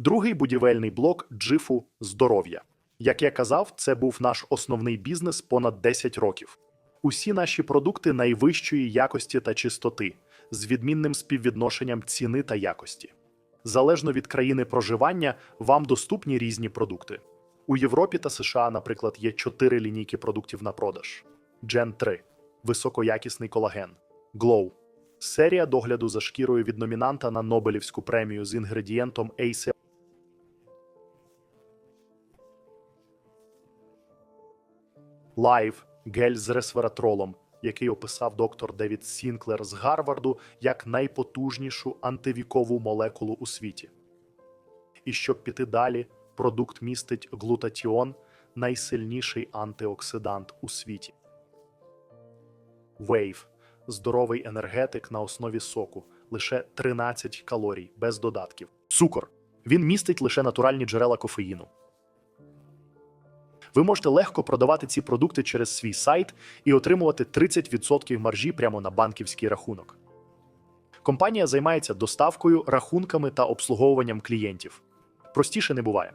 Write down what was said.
Другий будівельний блок джифу здоров'я. Як я казав, це був наш основний бізнес понад 10 років. Усі наші продукти найвищої якості та чистоти з відмінним співвідношенням ціни та якості. Залежно від країни проживання, вам доступні різні продукти. У Європі та США, наприклад, є чотири лінійки продуктів на продаж: Gen 3 високоякісний колаген, Glow серія догляду за шкірою від номінанта на Нобелівську премію з інгредієнтом ACE Live гель з ресвератролом, який описав доктор Девід Сінклер з Гарварду як найпотужнішу антивікову молекулу у світі. І щоб піти далі, продукт містить глутатіон, найсильніший антиоксидант у світі. Wave – здоровий енергетик на основі соку, лише 13 калорій без додатків. Цукор. Він містить лише натуральні джерела кофеїну. Ви можете легко продавати ці продукти через свій сайт і отримувати 30% маржі прямо на банківський рахунок. Компанія займається доставкою, рахунками та обслуговуванням клієнтів. Простіше не буває.